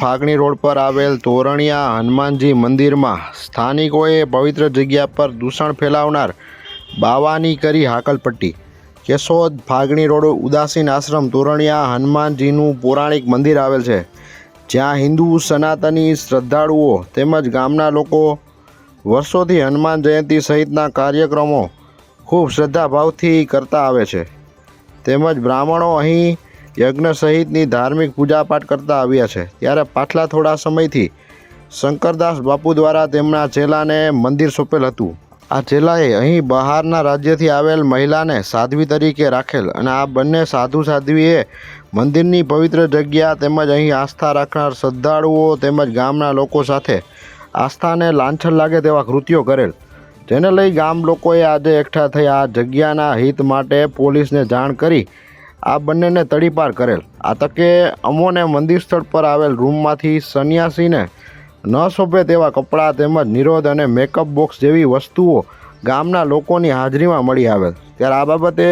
ફાગણી road પર આવેલ તોરણિયા હનુમાનજી મંદિરમાં સ્થાનિકોએ પવિત્ર જગ્યા પર દૂષણ ફેલાવનાર બાવાની કરી હાકલપટ્ટી. કેશોદ ફાગણી રોડ ઉદાસીન આશ્રમ તોરણિયા હનુમાનજીનું પૌરાણિક મંદિર આવેલ છે, જ્યાં હિન્દુ સનાતની શ્રદ્ધાળુઓ તેમજ ગામના લોકો વર્ષોથી હનુમાન જયંતિ સહિતના કાર્યક્રમો ખૂબ શ્રદ્ધાભાવથી કરતા આવે છે. તેમજ બ્રાહ્મણો અહીં યજ્ઞ સહિતની ધાર્મિક પૂજાપાઠ કરતા આવ્યા છે. ત્યારે પાછલા થોડા સમયથી શંકરદાસ બાપુ દ્વારા તેમના ચેલાને મંદિર સોંપેલ હતું. આ ચેલાએ અહીં બહારના રાજ્યથી આવેલ મહિલાને સાધ્વી તરીકે રાખેલ અને આ બંને સાધુ સાધ્વીએ મંદિરની પવિત્ર જગ્યા તેમજ અહીં આસ્થા રાખનાર શ્રદ્ધાળુઓ તેમજ ગામના લોકો સાથે આસ્થાને લાંછન લાગે તેવા કૃત્યો કરેલ. જેને લઈ ગામ લોકોએ આજે એકઠા થઈ આ જગ્યાના હિત માટે પોલીસને જાણ કરી આ બંનેને તડીપાર કરેલ. આ તકે અમોને મંદિર સ્થળ પર આવેલ રૂમમાંથી સન્યાસીને ન શોભે તેવા કપડાં તેમજ નિરોધ અને મેકઅપ બોક્સ જેવી વસ્તુઓ ગામના લોકોની હાજરીમાં મળી આવેલ. ત્યારે આ બાબતે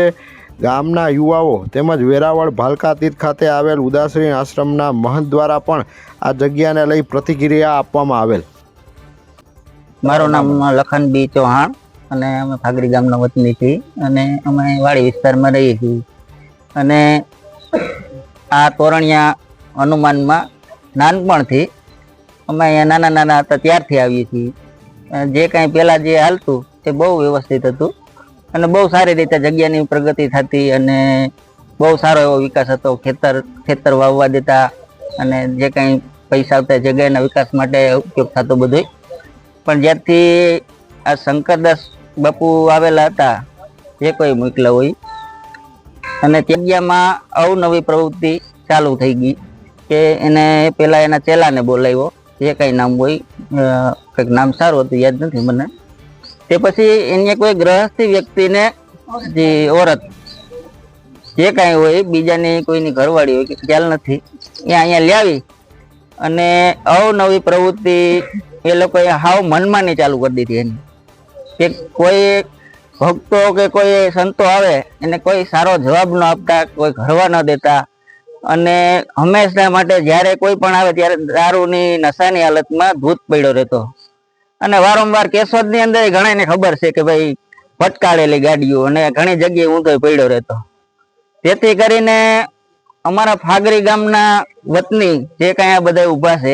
ગામના યુવાઓ તેમજ વેરાવળ ભાલકા તીર્થ ખાતે આવેલ ઉદાસીન આશ્રમના મહંત દ્વારા પણ આ જગ્યાને લઈ પ્રતિક્રિયા આપવામાં આવેલ. મારું નામ લખનબી ચૌહાણ અને અમે ફાગરી ગામના વતની છીએ અને અમે વાડી વિસ્તારમાં રહીએ છીએ. અને આ તોરણિયા હનુમાનમાં નાનપણથી અમે અહીંયા નાના નાના હતા, ત્યારથી આવીએ છીએ. જે કાંઈ પહેલાં જે હાલતું તે બહુ વ્યવસ્થિત હતું અને બહુ સારી રીતે જગ્યાની પ્રગતિ થતી અને બહુ સારો એવો વિકાસ હતો. ખેતર ખેતર વાવવા દેતા અને જે કાંઈ પૈસા આવતા જગ્યાના વિકાસ માટે ઉપયોગ થતો બધોય પણ જ્યારથી આ શંકરદાસ બાપુ આવેલા હતા, જે કોઈ મોકલા હોય અને તે અવનવી પ્રવૃત્તિ ચાલુ થઈ ગઈ કે એને પેલા એના ચેલાને બોલાવ્યો, જે કઈ નામ હોય કંઈક નામ સારું હતું, યાદ નથી મને. તે પછી એને કોઈ ગ્રહસ્થી વ્યક્તિને જે ઓરત, જે કાંઈ હોય, બીજાની કોઈની ઘરવાળી હોય, કે ખ્યાલ નથી, એ અહીંયા લાવી અને અવનવી પ્રવૃત્તિ એ લોકોએ હાવ મનમાની ચાલુ કરી દીધી એની. કે કોઈ ભક્તો કે કોઈ સંતો આવે એને કોઈ સારો જવાબ ન આપતા કોઈ ઘરવા ન દેતા. અને હંમેશા માટે જ્યારે કોઈ પણ આવે ત્યારે દારૂની નશાની હાલતમાં ભૂત પડ્યો રહેતો. અને વારંવાર કેશોદની અંદર ઘણાને ખબર છે કે ભાઈ ભટકાળેલી ગાડીઓ અને ઘણી જગ્યાએ ઊંધો પડ્યો રહેતો. તેથી કરીને અમારા ફાગરી ગામના વતની જે કઈ આ બધા ઊભા છે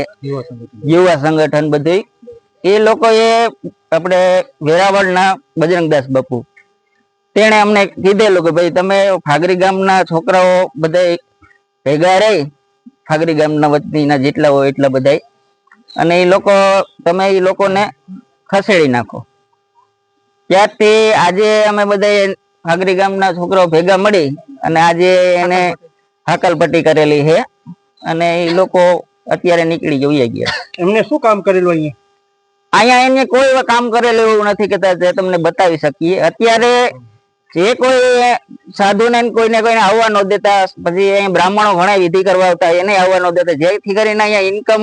યુવા સંગઠન. બધું એ લોકોએ આપણે વેરાવળના બજરંગદાસ બાપુ, તેણે અમને કીધેલું કે ભાઈ તમે ફાગરી ગામના છોકરાઓ બધા ભેગા રહી, ફાગરી ગામના વતનીના જેટલા હોય એટલા બધા અને એ લોકો, તમે એ લોકોને ખસેડી નાખો. ત્યારથી આજે અમે બધા ફાગરી ગામના છોકરાઓ ભેગા મળી, અને આજે એને હાકલપટ્ટી કરેલી છે, અને એ લોકો અત્યારે નીકળી જઈએ ગયા. એમને શું કામ કરેલું અહીંયા? અહીંયા એને કોઈ કામ કરેલું એવું નથી કે તમને બતાવી શકીએ. અત્યારે જે કોઈ સાધુને કોઈને કોઈને આવવા ન દેતા, પછી અહીંયા બ્રાહ્મણો ઘણા વિધિ કરવા આવતા, એને આવવા ન દેતા. જેથી કરીને અહીંયા ઇન્કમ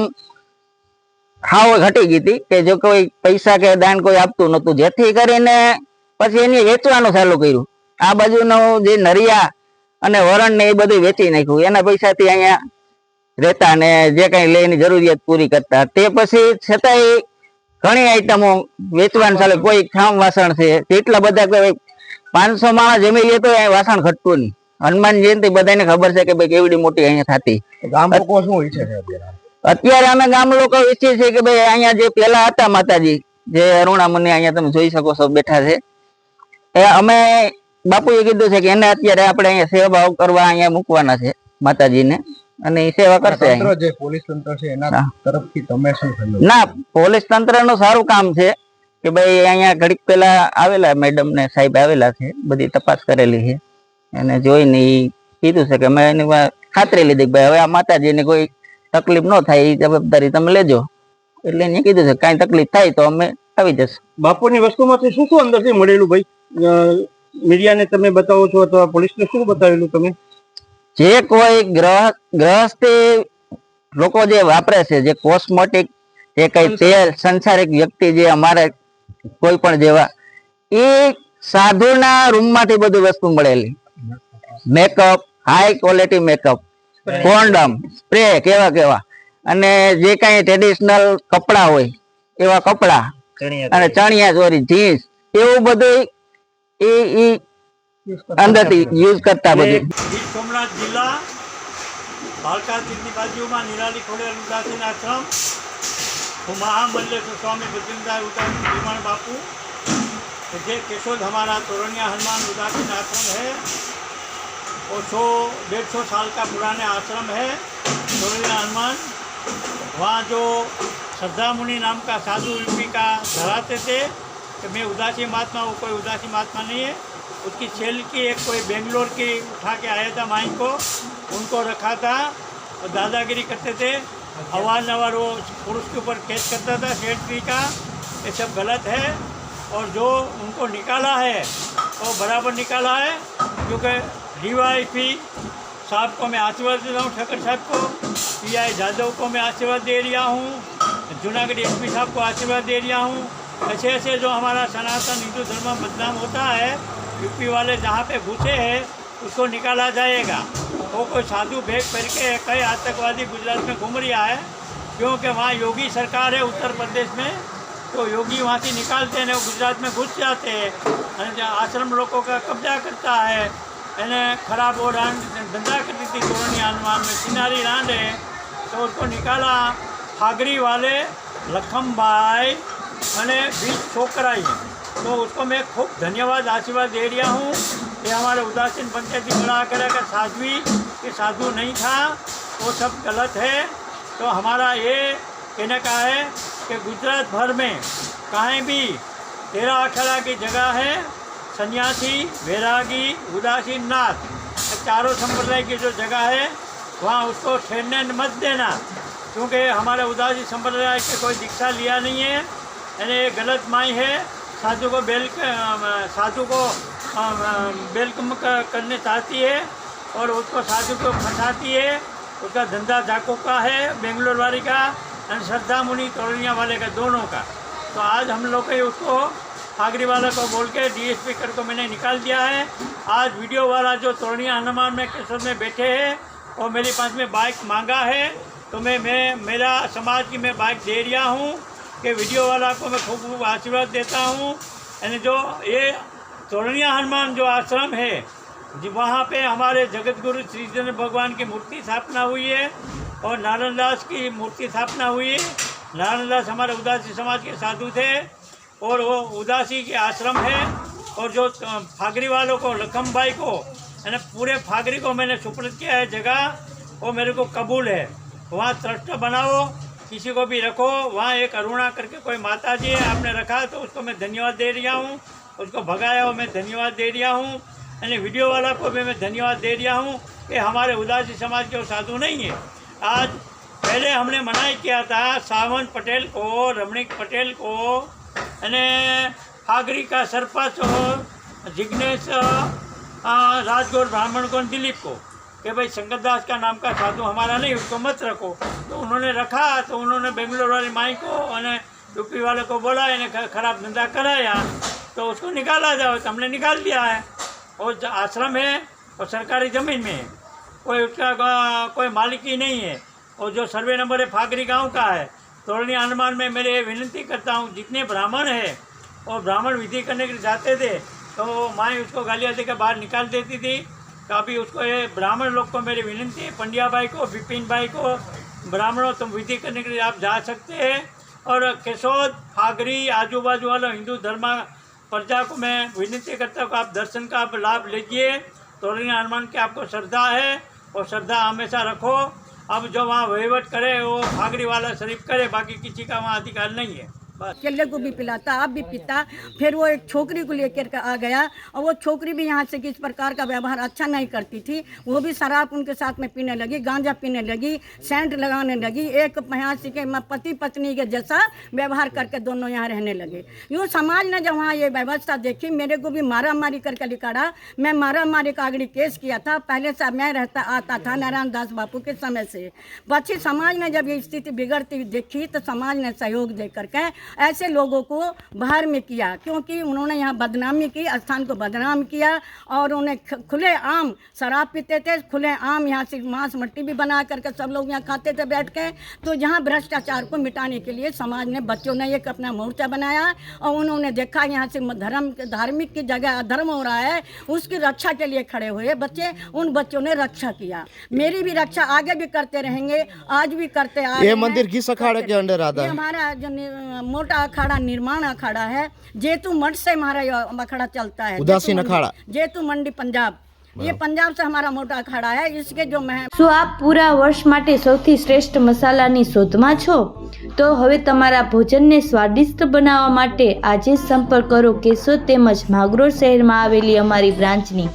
ખાવ ઘટી ગઈ હતી કે જો કોઈ પૈસા કે દાન કોઈ આપતું નતું જેથી કરીને પછી એને વેચવાનું ચાલુ કર્યું. આ બાજુનું જે નરિયા અને વરણ ને એ બધું વેચી નાખ્યું. એના પૈસાથી અહીંયા રહેતા ને જે કઈ લઈને જરૂરિયાત પૂરી કરતા. તે પછી છતાંય ઘણી આઈટમો વેચવાનું ચાલે કોઈ ખામ વાસણ છે. કેટલા બધા કોઈ પાંચસો માણસ જમી લે તો વાસણ ઘટતું નહીં. હનુમાન જયંતિ બધાને ખબર છે કે ભાઈ કેવડી મોટી અહીંયા થતી. ગામ લોકો શું ઈચ્છે છે અત્યારે? અત્યારે અમે ગામ લોકો ઈચ્છીએ છીએ કે ભાઈ અહીંયા જે પેલા હતા માતાજી જે અરુણામુનિ અહીંયા તમે જોઈ શકો છો બેઠા છે. એ અમે બાપુએ કીધું છે કે એને અત્યારે આપણે અહીંયા સેવા કરવા અહીંયા મૂકવાના છે માતાજીને. અને એ સેવા કરશે જે પોલીસ તંત્ર છે એના તરફથી તમે શું ના પોલીસ તંત્રનું સારું કામ છે કે ભાઈ અહીંયા ઘડીક પેલા આવેલા મેડમ ને સાહેબ આવેલા છે બધી તપાસ કરેલી છે. અને જોઈને એ કીધું છે કે મેં એની ખાતરી લીધી ભાઈ હવે આ માતાજીને કોઈ તકલીફ ન થાય એ જવાબદારી તમે લેજો. એટલે એને કીધું છે કાંઈ તકલીફ થાય તો અમે આવી જશું. બાપુની વસ્તુમાંથી શું શું અંદરથી મળેલું ભાઈ? મીડિયાને તમે બતાવો છો અથવા પોલીસને શું બતાવેલું તમે? જે કોઈ ગ્રહ ગ્રહસ્થી લોકો જે વાપરે છે જે કોસ્મેટિક જે કઈ તેલ સંસારિક વ્યક્તિ જે અમારે કોઈ પણ જેવા એ સાધુના રૂમમાંથી બધી વસ્તુ મળેલી. Makeup high quality makeup condom spray કેવા કેવા. અને જે કાંઈ ટ્રેડિશનલ કપડા હોય એવા કપડા અને ચણિયા ચોરી જીન્સ એવું બધું એ અંદરથી યુઝ કરતા બધું ગીર સોમનાથ જિલ્લા ભાલકા તીરની બાજુમાં નિરાલી ખોડેલ ઉદાસીન આશ્રમ હું महामंडलेश्वर स्वामी बजरंगदास उदासीन भीमान बापू ये केशोद हमारा तोरनिया हनुमान उदासीन आश्रम है वो सौ डेढ़ सौ साल का पुराने आश्रम है तोरनिया हनुमान वहाँ जो श्रद्धा मुनि नाम का साधु यूपी का धराते थे कि मैं उदासी महात्मा हूँ कोई उदासी महात्मा नहीं है उसकी सेल की, एक कोई बेंगलोर की उठा के आया था माइन को, उनको रखा था और दादागिरी करते थे। अवारनवार वो पुरुष के ऊपर केस करता था, सेठ का, ये सब गलत है। और जो उनको निकाला है, वो बराबर निकाला है, क्योंकि डी वाई साहब को मैं आशीर्वाद देता हूँ, ठक्कर साहब को पी आई जादव को मैं आशीर्वाद दे रहा हूँ, जूनागढ़ एस पी साहब को आशीर्वाद दे रहा हूँ। ऐसे ऐसे जो हमारा सनातन हिंदू धर्म बदनाम होता है यूपी वाले जहाँ पे घुसे हैं उसको निकाला जाएगा वो कोई साधु भेग पहन के कई आतंकवादी गुजरात में घूम रहा है क्योंकि वहाँ योगी सरकार है उत्तर प्रदेश में तो योगी वहाँ से निकालते हैं वो गुजरात में घुस जाते हैं અને જે આશ્રમ લોકો का कब्जा करता है એને खराब वो रान धंधा करती थी तोरणी हनुमान में सिनारी रांड है तो उसको निकाला फागरी वाले लखम भाई અને बीच छोकराई है तो उसको मैं खूब धन्यवाद, आशीर्वाद दे रहा हूँ कि हमारे उदासीन पंचायती बना कर कि साध्वी, कि साधु नहीं था, वो सब गलत है। तो हमारा ये कहने का है कि गुजरात भर में कहीं भी तेरह अठारह की जगह है, सन्यासी, वैरागी, उदासीन नाथ, चारों संप्रदाय की जो जगह है, वहाँ उसको ठहरने मत देना, क्योंकि हमारे उदासी संप्रदाय के कोई दीक्षा लिया नहीं है, यानी ये गलत माई है। साधु को बेल साधु को वेलकम करने चाहती है और उसको साधु को फंसाती है। उसका धंधा जाको का है, बेंगलोर वाली का और श्रद्धा मुनि तोड़िया वाले का, दोनों का। तो आज हम लोग उसको आगरी वाला को बोल के डीएसपी कर को मैंने निकाल दिया है। आज वीडियो वाला जो तोड़िया हनुमान में केसर में बैठे हैं, और मेरे पास में बाइक मांगा है तो मैं मैं, मेरा समाज की मैं बाइक दे रहा हूँ। कि वीडियो वाला को मैं खूब खूब आशीर्वाद देता हूँ। यानी जो ये तोरणिया हनुमान जो आश्रम है, जी वहाँ पे हमारे जगत गुरु श्री चंद्र भगवान की मूर्ति स्थापना हुई है और नारायण दास की मूर्ति स्थापना हुई है। नारायण दास हमारे उदासी समाज के साधु थे और वो उदासी के आश्रम है और जो फागरी वालों को, लखम भाई को, यानी पूरे फागरी को मैंने सुपुर्द किया है जगह, वो मेरे को कबूल है। वहाँ ट्रस्ट बनाओ किसी को भी रखो वहाँ एक अरुणा करके कोई माता जी है आपने रखा तो उसको मैं धन्यवाद दे रहा हूँ उसको भगाया हो मैं धन्यवाद दे रहा हूँ यानी वीडियो वाला को भी मैं धन्यवाद दे रहा हूँ कि हमारे उदासी समाज के वो साधु नहीं है आज पहले हमने मनाई किया था सावंत पटेल को रमणीक पटेल को અને फागरी का सरपंच और जिग्नेश अ, राजगौर ब्राह्मण को और दिलीप को कि भाई शंकर दास का नाम का साधु हमारा नहीं उसको मत रखो तो उन्होंने रखा तो उन्होंने बेंगलोर वाली माई को और यूपी वाले को बोला इन्हें ख- खराब धंधा कराया तो उसको निकाला जाओ तो हमने निकाल दिया है और ज- आश्रम है और सरकारी ज़मीन में है कोई उसका अ, कोई मालिकी नहीं है और जो सर्वे नंबर है फागरी गांव का है तोरणी हनुमान में मेरे ये विनती करता हूँ जितने ब्राह्मण है और ब्राह्मण विधि करने के लिए जाते थे तो माँ उसको गालियाँ देकर बाहर निकाल देती थी अभी उसको ये ब्राह्मण लोग को मेरी विनती है, पंड्या भाई को, विपिन भाई को, ब्राह्मणों तुम विधि करने के लिए आप जा सकते हैं। और केशोद, फागरी आजू बाजू वालों, हिंदू धर्म प्रजा को मैं विनती करता हूँ आप दर्शन का आप लाभ लीजिए। तोरणी हनुमान की आपको श्रद्धा है और श्रद्धा हमेशा रखो। अब जो वहाँ वहीवट करे, वो फागरी वाला शरीफ करे, बाकी किसी का वहाँ अधिकार नहीं है। केले को भी पिलाता, आप भी पीता। फिर वो एक छोकरी को लेकर आ गया और वो छोकरी भी यहाँ से किस प्रकार का व्यवहार अच्छा नहीं करती थी, वो भी शराब उनके साथ में पीने लगी, गांजा पीने लगी, सेंट लगाने लगी, एक यहाँ से के पति पत्नी के जैसा व्यवहार करके दोनों यहाँ रहने लगे। यूँ समाज ने जब वहाँ ये व्यवस्था देखी, मेरे को भी मारा मारी करके निकाला मैं मारा मारी का आगड़ी केस किया था, पहले से मैं रहता, आता था नारायण दास बापू के समय से। पक्षी समाज ने जब ये स्थिति बिगड़ती देखी तो समाज ने सहयोग दे करके ऐसे लोगों को बाहर में किया क्योंकि उन्होंने यहाँ बदनामी की स्थान को बदनाम किया और उन्हें खुले आम शराब पीते थे खुले आम यहाँ से मांस मट्टी भी बना करके सब लोग यहाँ खाते थे बैठ के। तो यहाँ भ्रष्टाचार को मिटाने के लिए समाज ने बच्चों ने एक अपना मोर्चा बनाया और उन्होंने देखा यहाँ से धर्म धार्मिक की जगह अधर्म हो रहा है उसकी रक्षा के लिए खड़े हुए बच्चे उन बच्चों ने रक्षा किया। मेरी भी रक्षा आगे भी करते रहेंगे आज भी करते आ ये। मंदिर किस अखाड़े के अंडर आता है? हमारा जो मोटा अखाड़ा निर्माण अखाड़ा है जेतु मठ से हमारा ये अखाड़ा चलता है उदासीन जेतु मंडी- अखाड़ा। जेतु मंडी पंजाब ये पंजाब से हमारा मोटा अखाड़ा है इसके जो मह શું આપ પૂરા વર્ષ માટે સૌથી શ્રેષ્ઠ મસાલાની શોધમાં છો તો હવે તમારા ભોજનને સ્વાદિષ્ટ બનાવવા માટે આજે જ સંપર્ક કરો કેશોદ તેમજ માગરોળ શહેરમાં આવેલી અમારી બ્રાન્ચની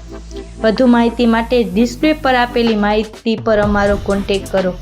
વધુ માહિતી માટે ડિસ્પ્લે પર આપેલી માહિતી પર અમારો કોન્ટેક કરો